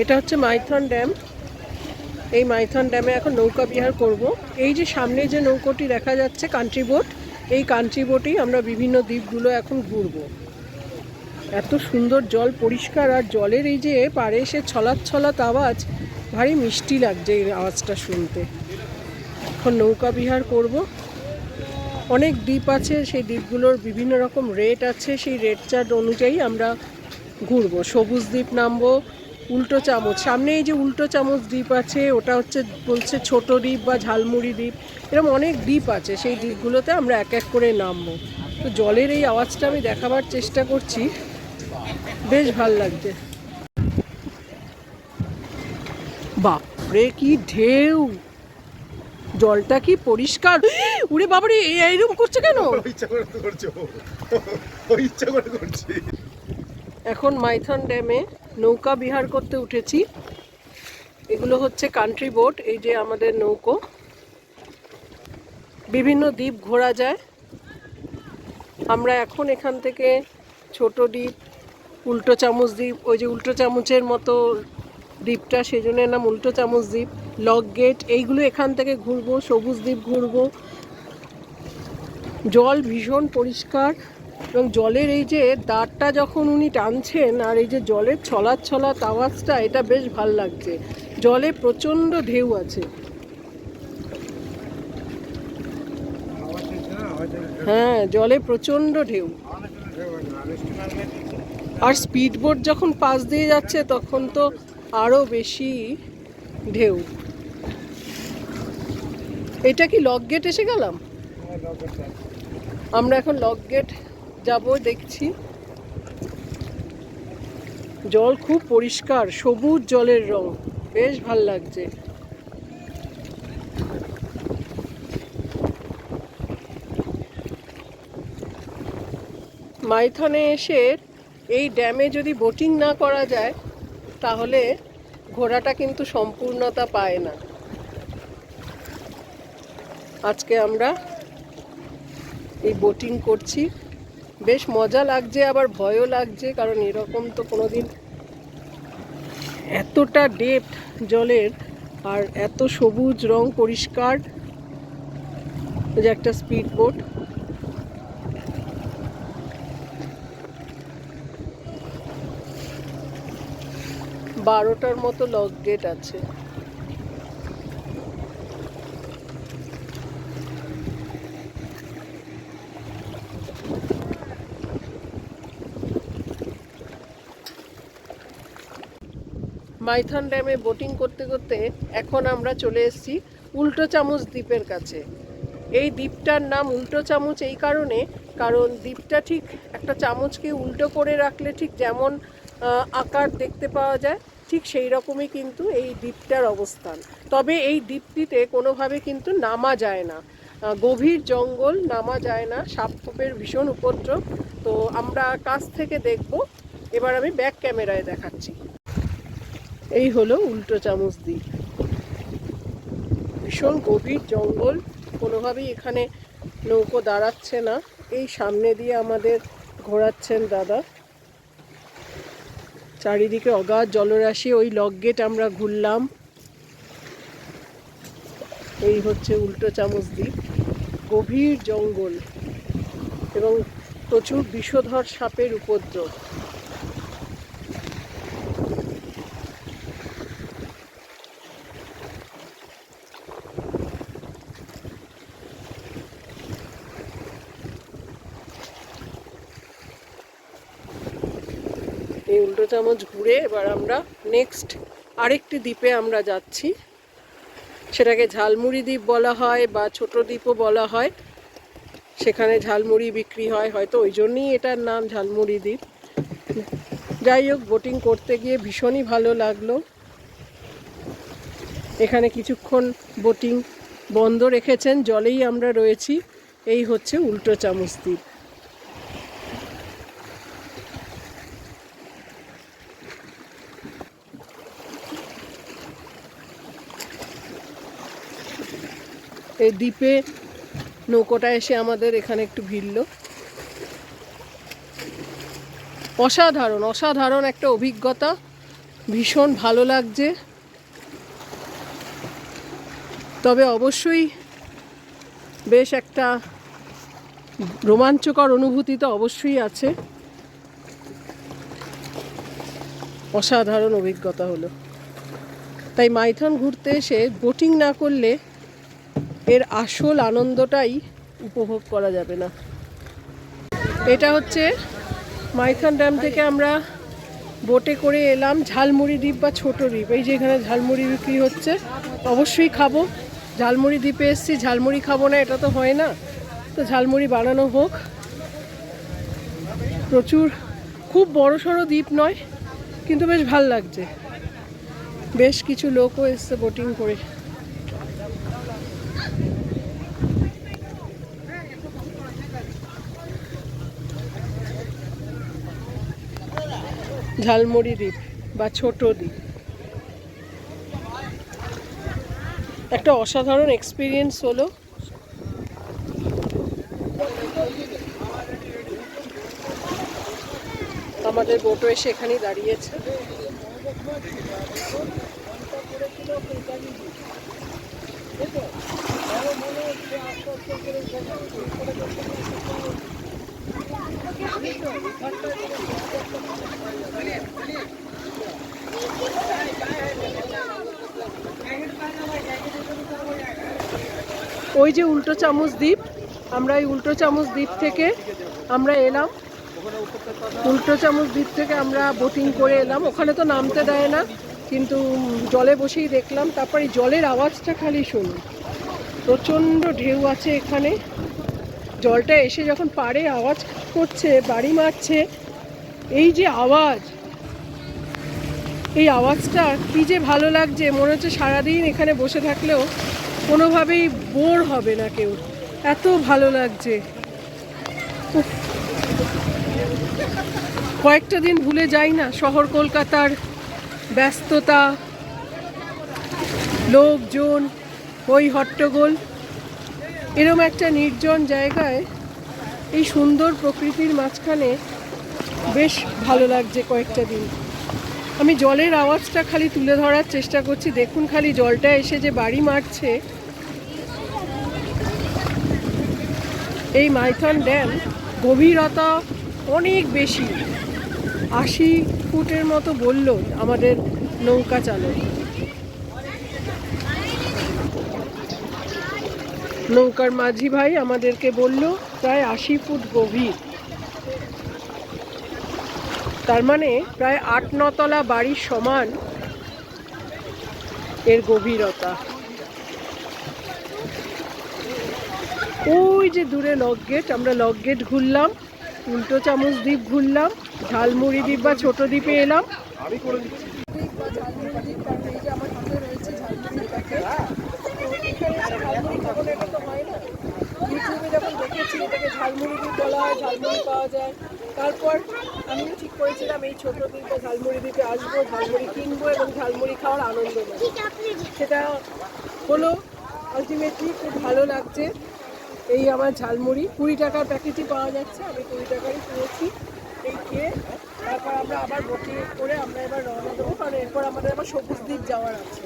এটা হচ্ছে মাইথন ড্যাম। এই মাইথন ড্যামে এখন নৌকা বিহার করব। এই যে সামনে যে নৌকোটি দেখা যাচ্ছে কান্ট্রি বোট এই কান্ট্রি বোটেই আমরা বিভিন্ন দ্বীপগুলো এখন ঘুরবো। এত সুন্দর জল, পরিষ্কার আর জলের এই যে পাড়ে এসে ছলাৎ ছলাৎ আওয়াজ, ভারী মিষ্টি লাগছে এই আওয়াজটা শুনতে। এখন নৌকা বিহার করব। অনেক দ্বীপ আছে, সেই দ্বীপগুলোর বিভিন্ন রকম রেট আছে, সেই রেট চার্ট অনুযায়ী আমরা ঘুরবো। সবুজ দ্বীপ নামবো উল্টো চামচ। সামনে এই যে উল্টো চামচ দ্বীপ আছে ওটা হচ্ছে বলছে ছোট দ্বীপ বা ঝালমুড়ি দ্বীপ। এরকম অনেক দ্বীপ আছে সেই দ্বীপগুলোতে আমরা এক এক করে নামবো। তো জলের এই আওয়াজটা আমি দেখাবার চেষ্টা করছি। বেশ ভালো লাগছে। বাপরে কি ঢেউ! জলটা কি পরিষ্কার? উড়ে বাবারে এইরকম করছে কেন? ইচ্ছা করে করছ। ইচ্ছা করে করছি। এখন মাইথন ড্যামে নৌকা বিহার করতে উঠেছি। এগুলো হচ্ছে কান্ট্রি বোট এই যে আমাদের নৌকো। বিভিন্ন দ্বীপ ঘোরা যায়। আমরা এখন এখান থেকে ছোট দ্বীপ, উল্টো চামচ দ্বীপ, ওই যে উল্টো চামচের মতো দ্বীপটা সেই জন্য নাম উল্টো চামচ দ্বীপ লক গেট এইগুলো এখান থেকে ঘুরবো, সবুজ দ্বীপ ঘুরবো। জল ভীষণ পরিষ্কার। এবং জলের এই যে দাঁড়টা যখন উনি টানছেন আর এই যে জলের ছলাৎ ছলাৎ আওয়াজটা, এটা বেশ ভালো লাগছে। জলে প্রচণ্ড ঢেউ আছে। হ্যাঁ জলে প্রচণ্ড ঢেউ। আর স্পিড বোট যখন পাশ দিয়ে যাচ্ছে, তখন তো আরও বেশি ঢেউ। এটা কি লক গেট এসে গেলাম? আমরা এখন লক গেট যাব দেখছি। জল খুব পরিষ্কার, সবুজ জলের রং, বেশ ভালো লাগছে। মাইথনে এসে এই ড্যামে যদি বোটিং না করা যায়, তাহলে ঘোরাটা কিন্তু সম্পূর্ণতা পায় না। আজকে আমরা এই বোটিং করছি। বেশ মজা লাগছে, আবার ভয়ও লাগছে, কারণ এরকম তো কোনোদিন এতটা ডেপ জলের আর এত সবুজ রং পরিষ্কার। যে একটা স্পিড বোট বারোটার মতো লক গেট আছে। মাইথন ড্যামে বোটিং করতে করতে এখন আমরা চলে এসেছি উল্টো চামচ দ্বীপের কাছে। এই দ্বীপটার নাম উল্টো চামচ এই কারণে কারণ দ্বীপটা ঠিক একটা চামচকে উল্টো করে রাখলে ঠিক যেমন আকার দেখতে পাওয়া যায়, ঠিক সেই রকমই কিন্তু এই দ্বীপটার অবস্থান। তবে এই দ্বীপটিতে কোনোভাবে কিন্তু নামা যায় না। গভীর জঙ্গল, নামা যায় না সাপের ভীষণ উপদ্রব। তো আমরা কাছ থেকে দেখব। এবার আমি ব্যাক ক্যামেরায় দেখাচ্ছি। এই হলো উল্টো চামচ দ্বীপ ভীষণ গভীর জঙ্গল, কোনোভাবেই এখানে নৌকো দাঁড়াচ্ছে না। এই সামনে দিয়ে আমাদের ঘোরাচ্ছেন দাদা। চারিদিকে অগাধ জলরাশি, ওই লক গেট আমরা ঘুরলাম। এই হচ্ছে উল্টো চামচ দ্বীপ গভীর জঙ্গল এবং প্রচুর বিষধর সাপের উপদ্রব। উল্টো চামচ ঘুরে এবার আমরা নেক্সট আরেকটি দ্বীপে আমরা যাচ্ছি। সেটাকে ঝালমুড়ি দ্বীপ বলা হয় বা ছোট দ্বীপও বলা হয়। সেখানে ঝালমুড়ি বিক্রি হয়, হয়তো ওই জন্যই এটার নাম ঝালমুড়ি দ্বীপ। যাই হোক বোটিং করতে গিয়ে ভীষণই ভালো লাগল। এখানে কিছুক্ষণ বোটিং বন্ধ রেখেছেন, জলেই আমরা রয়েছি। এই হচ্ছে উল্টো চামচ দ্বীপ। এই দ্বীপে নৌকোটা এসে আমাদের এখানে একটু ভিড়ল। অসাধারণ অসাধারণ একটা অভিজ্ঞতা। ভীষণ ভালো লাগছে। তবে অবশ্যই বেশ একটা রোমাঞ্চকর অনুভূতি তো অবশ্যই আছে। অসাধারণ অভিজ্ঞতা হলো। তাই মাইথন ঘুরতে এসে বোটিং না করলে এর আসল আনন্দটাই উপভোগ করা যাবে না। এটা হচ্ছে মাইথন ড্যাম থেকে আমরা বোটে করে এলাম, ঝালমুড়ি দ্বীপ বা ছোট দ্বীপ। এই যে এখানে ঝালমুড়ি বিক্রি হচ্ছে, অবশ্যই খাব। ঝালমুড়ি দ্বীপে এসছি, ঝালমুড়ি খাব না, এটা তো হয় না। তো ঝালমুড়ি বানানো হোক। প্রচুর, খুব বড় সড়ো দ্বীপ নয়, কিন্তু বেশ ভালো লাগছে। বেশ কিছু লোকও এসছে বোটিং করে। ঝালমুড়ি দ্বীপ বা ছোট দ্বীপ। একটা অসাধারণ এক্সপিরিয়েন্স হলো। আমাদের বোটও এসে এখানেই দাঁড়িয়েছে। ওই যে উল্টো চামচ দ্বীপ, আমরা এই উল্টো চামচ দ্বীপ থেকে আমরা এলাম। উল্টো চামচ দ্বীপ থেকে আমরা বোটিং করে এলাম। ওখানে তো নামতে দেয় না, কিন্তু জলে বসেই দেখলাম। তারপর জলের আওয়াজটা খালি শুনুন। প্রচণ্ড ঢেউ আছে এখানে। জলটা এসে যখন পাড়ে আওয়াজ করছে, বাড়ি মারছে, এই যে আওয়াজ, এই আওয়াজটা কি যে ভালো লাগছে। মনে হচ্ছে সারাদিন এখানে বসে থাকলেও কোনোভাবেই বোর হবে না কেউ। এত ভালো লাগছে। কয়েকটা দিন ভুলে যাই না শহর কলকাতার ব্যস্ততা, লোকজন, ওই হট্টগোল। এরম একটা নির্জন জায়গায় এই সুন্দর প্রকৃতির মাঝখানে বেশ ভালো লাগছে কয়েকটা দিন। আমি জলের আওয়াজটা খালি তুলে ধরার চেষ্টা করছি। দেখুন খালি জলটা এসে যে বাড়ি মারছে। এই মাইথন ড্যাম গভীরতা অনেক বেশি। আশি ফুটের মতো বলল আমাদের নৌকা চালক। নৌকার মাঝি ভাই আমাদেরকে বলল প্রায় আশি ফুট গভীর। তার মানে প্রায় আট নতলা বাড়ির সমান এর গভীরতা। ওই যে দূরে লক গেট আমরা লক গেট ঘুরলাম, উল্টো চামচ দ্বীপ ঘুরলাম, ঝালমুড়ি দ্বীপ বা ছোট দ্বীপে এলাম আমি করে দিচ্ছি ইউটিউবে যখন দেখেছি এটাকে ঝালমুড়ি দ্বীপ বলা হয় ঝালমুড়ি পাওয়া যায়। তারপর আমিও ঠিক করেছিলাম এই ছোট দ্বীপে ঝালমুড়ি দ্বীপে আসব, ঝালমুড়ি কিনবো এবং ঝালমুড়ি খাওয়ার আনন্দ নেব। সেটা হলো আলটিমেটলি খুব ভালো লাগছে এই আমার ঝালমুড়ি। কুড়ি টাকার প্যাকেটই পাওয়া যাচ্ছে, আমি কুড়ি টাকারই কিনেছি। এই খেয়ে তারপর আমরা আবার বোটিং করে আমরা এবার রওনা দেবো, কারণ এরপর আমাদের আবার সবুজ দ্বীপ যাওয়ার আছে।